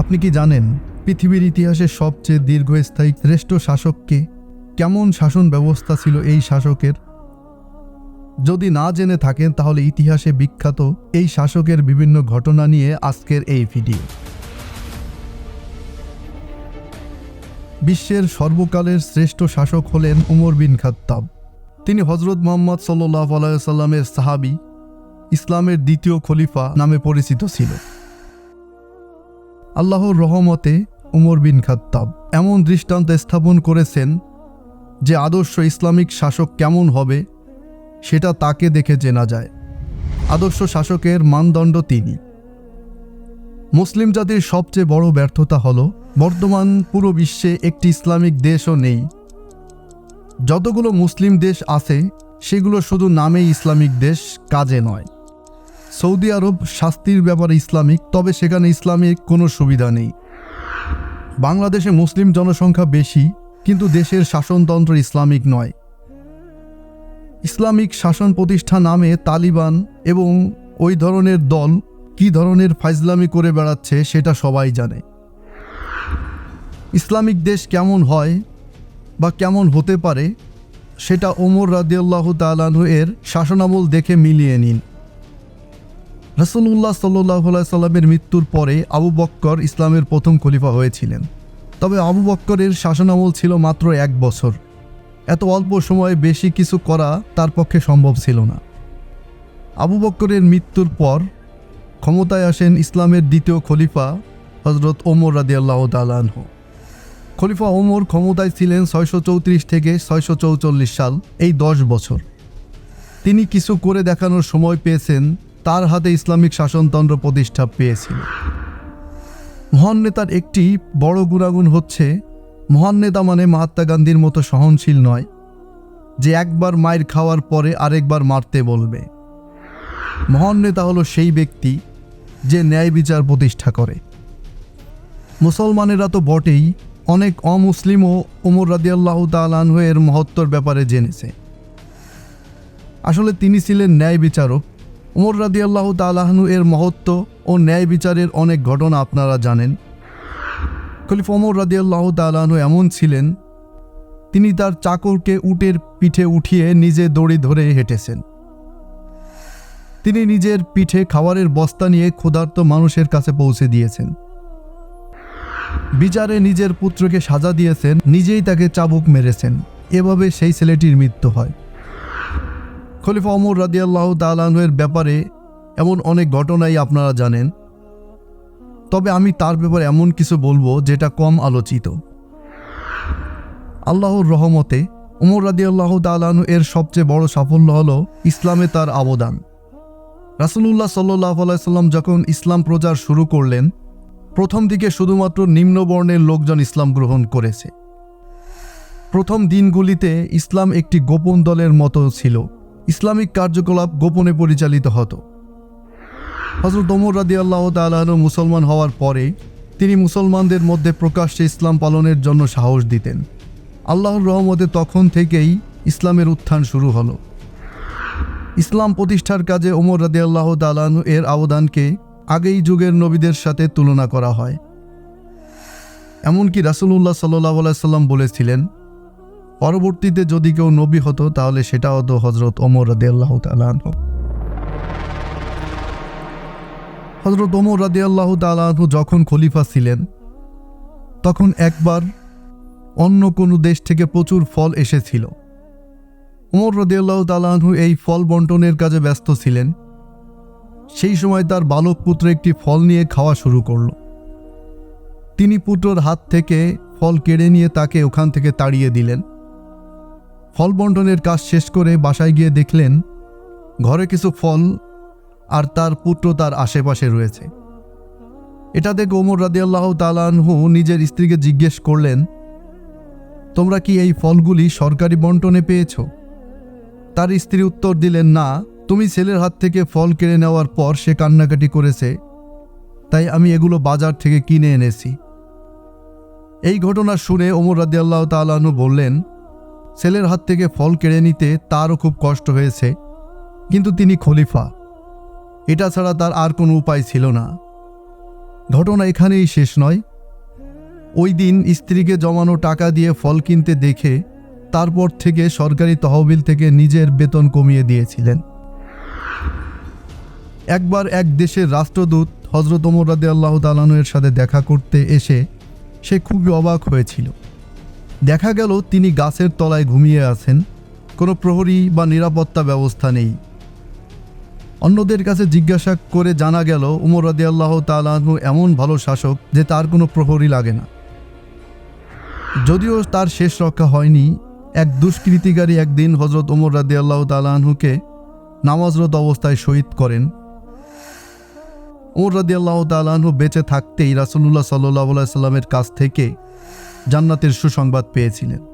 আপনি কি জানেন পৃথিবীর ইতিহাসে সবচেয়ে দীর্ঘস্থায়ী শ্রেষ্ঠ শাসককে কেমন শাসন ব্যবস্থা ছিল এই শাসকের? যদি না জেনে থাকেন, তাহলে ইতিহাসে বিখ্যাত এই শাসকের বিভিন্ন ঘটনা নিয়ে আজকের এই ভিডিও। বিশ্বের সর্বকালের শ্রেষ্ঠ শাসক হলেন উমর বিন খাত্তাব। তিনি হজরত মোহাম্মদ সাল্লাহ আলাইসাল্লামের সাহাবি, ইসলামের দ্বিতীয় খলিফা নামে পরিচিত ছিল। আল্লাহর রহমতে উমর বিন খাত্তাব এমন দৃষ্টান্ত স্থাপন করেছেন যে আদর্শ ইসলামিক শাসক কেমন হবে সেটা তাকে দেখে চেনা যায়। আদর্শ শাসকের মানদণ্ড তিনি। মুসলিম জাতির সবচেয়ে বড় ব্যর্থতা হল, বর্তমান পুরো বিশ্বে একটি ইসলামিক দেশও নেই। যতগুলো মুসলিম দেশ আছে, সেগুলো শুধু নামেই ইসলামিক দেশ কাজে নয়। সৌদি আরব শাস্তির ব্যাপারে ইসলামিক, তবে সেখানে ইসলামিক কোনো সুবিধা নেই। বাংলাদেশে মুসলিম জনসংখ্যা বেশি, কিন্তু দেশের শাসনতন্ত্র ইসলামিক নয়। ইসলামিক শাসন প্রতিষ্ঠা নামে তালিবান এবং ওই ধরনের দল কি ধরনের ফাইজলামি করে বেড়াচ্ছে সেটা সবাই জানে। ইসলামিক দেশ কেমন হয় বা কেমন হতে পারে, সেটা ওমর রাদিয়াল্লাহু তালানহু এর শাসনামল দেখে মিলিয়ে নিন। রসুল্লাহ সাল্লাহ সাল্লামের মৃত্যুর পরে আবু বক্কর ইসলামের প্রথম খলিফা হয়েছিলেন। তবে আবু বক্করের শাসনামল ছিল মাত্র এক বছর। এত অল্প সময়ে বেশি কিছু করা তার পক্ষে সম্ভব ছিল না। আবু বক্করের মৃত্যুর পর ক্ষমতায় আসেন ইসলামের দ্বিতীয় খলিফা হজরত ওমর রাদিয়াল্লাহ তালানহ খলিফা ওমর ক্ষমতায় ছিলেন ছয়শো চৌত্রিশ থেকে ছয়শো চৌচল্লিশ সাল, এই দশ বছর। তিনি কিছু করে দেখানোর সময় পেয়েছেন তার হাতে ইসলামিক শাসনতন্ত্র প্রতিষ্ঠা পেয়েছিল। মহান নেতার একটি বড় গুণাগুণ হচ্ছে, মহান নেতা মানে মহাত্মা গান্ধীর মতো সহনশীল নয়, যে একবার মায়ের খাওয়ার পরে আরেকবার মারতে বলবে। মহান নেতা হলো সেই ব্যক্তি যে ন্যায় বিচার প্রতিষ্ঠা করে। মুসলমানেরা তো বটেই অনেক অমুসলিমও ওমর রাদিয়াল্লাহ তালানহ এর মহত্বর ব্যাপারে জেনেছে। আসলে তিনি ছিলেন ন্যায় বিচারক ওমর রাদিয়াল্লাহ তালাহনু এর মহত্ব ও ন্যায় বিচারের অনেক ঘটনা আপনারা জানেন। খলিফ ওমর রাদিয়াল্লাহ তালাহনু এমন ছিলেন, তিনি তার চাকরকে উটের পিঠে উঠিয়ে নিজে দড়ি ধরে হেঁটেছেন। তিনি নিজের পিঠে খাবারের বস্তা নিয়ে ক্ষুধার্ত মানুষের কাছে পৌঁছে দিয়েছেন। বিচারে নিজের পুত্রকে সাজা দিয়েছেন, নিজেই তাকে চাবুক মেরেছেন। এভাবে সেই ছেলেটির মৃত্যু হয়। খলিফা অমর রাদিয়াল্লাহ তালাহের ব্যাপারে এমন অনেক ঘটনাই আপনারা জানেন। তবে আমি তার ব্যাপারে এমন কিছু বলব যেটা কম আলোচিত। আল্লাহর রহমতে উমর রাদিয়াল্লাহ তালাহু এর সবচেয়ে বড় সাফল্য হল ইসলামে তার অবদান। রাসুলুল্লাহ সাল্লাহ আলাইসাল্লাম যখন ইসলাম প্রচার শুরু করলেন, প্রথম দিকে শুধুমাত্র নিম্নবর্ণের লোকজন ইসলাম গ্রহণ করেছে। প্রথম দিনগুলিতে ইসলাম একটি গোপন দলের মতো ছিল। ইসলামিক কার্যকলাপ গোপনে পরিচালিত হতো। হজরত ওমর রাদি আল্লাহ তালু মুসলমান হওয়ার পরে তিনি মুসলমানদের মধ্যে প্রকাশ্যে ইসলাম পালনের জন্য সাহস দিতেন। আল্লাহর রহমতে তখন থেকেই ইসলামের উত্থান শুরু হলো। ইসলাম প্রতিষ্ঠার কাজে ওমর রাদি আল্লাহ তালানু এর অবদানকে আগেই যুগের নবীদের সাথে তুলনা করা হয়। এমনকি রাসুলুল্লাহ সাল্লাহ সাল্লাম বলেছিলেন পরবর্তীতে যদি কেউ নবী হতো, তাহলে সেটা হতো হজরত ওমর রাদি আল্লাহ তালাহ হজরত ওমর রাদি আল্লাহ তালাহ যখন খলিফা ছিলেন, তখন একবার অন্য কোনো দেশ থেকে প্রচুর ফল এসেছিল। ওমর রদিয়াল্লাহ তালাহু এই ফল বন্টনের কাজে ব্যস্ত ছিলেন। সেই সময় তার বালক পুত্র একটি ফল নিয়ে খাওয়া শুরু করল। তিনি পুত্রর হাত থেকে ফল কেড়ে নিয়ে তাকে ওখান থেকে তাড়িয়ে দিলেন। ফল বন্টনের কাজ শেষ করে বাসায় গিয়ে দেখলেন, ঘরে কিছু ফল আর তার পুত্র তার আশেপাশে রয়েছে। এটা দেখে ওমর রাদিয়াল্লাহ তালানহু নিজের স্ত্রীকে জিজ্ঞেস করলেন, তোমরা কি এই ফলগুলি সরকারি বন্টনে পেয়েছ? তার স্ত্রী উত্তর দিলেন, না, তুমি ছেলের হাত থেকে ফল কেড়ে নেওয়ার পর সে কান্নাকাটি করেছে, তাই আমি এগুলো বাজার থেকে কিনে এনেছি। এই ঘটনা শুনে ওমর রাদিয়াল্লাহ তালাহনু বললেন ছেলের হাত থেকে ফল কেড়ে নিতে তারও খুব কষ্ট হয়েছে, কিন্তু তিনি খলিফা। এটা ছাড়া তার আর কোনো উপায় ছিল না। ঘটনা এখানেই শেষ নয়। ওই দিন স্ত্রীকে জমানো টাকা দিয়ে ফল কিনতে দেখে তারপর থেকে সরকারি তহবিল থেকে নিজের বেতন কমিয়ে দিয়েছিলেন। একবার এক দেশের রাষ্ট্রদূত হজরত ওমর রাদে আল্লাহ তালানুয়ের সাথে দেখা করতে এসে সে খুবই অবাক হয়েছিল। দেখা গেল তিনি গাছের তলায় ঘুমিয়ে আছেন। কোনো প্রহরী বা নিরাপত্তা ব্যবস্থা নেই। অন্যদের কাছে জিজ্ঞাসা করে জানা গেল, উমর রাদি আল্লাহ তালাহু এমন ভালো শাসক যে তার কোনো প্রহরী লাগে না। যদিও তার শেষ রক্ষা হয়নি, এক দুষ্কৃতিকারী একদিন হজরত ওমর রাদি আল্লাহ তালাহুকে নামাজরত অবস্থায় শহীদ করেন। ওমর রাদি আল্লাহ তালাহু বেঁচে থাকতেই রাসুল্লাহ সাল্লাহ সাল্লামের কাছ থেকে জান্নাতের সুসংবাদ পেয়েছিলেন।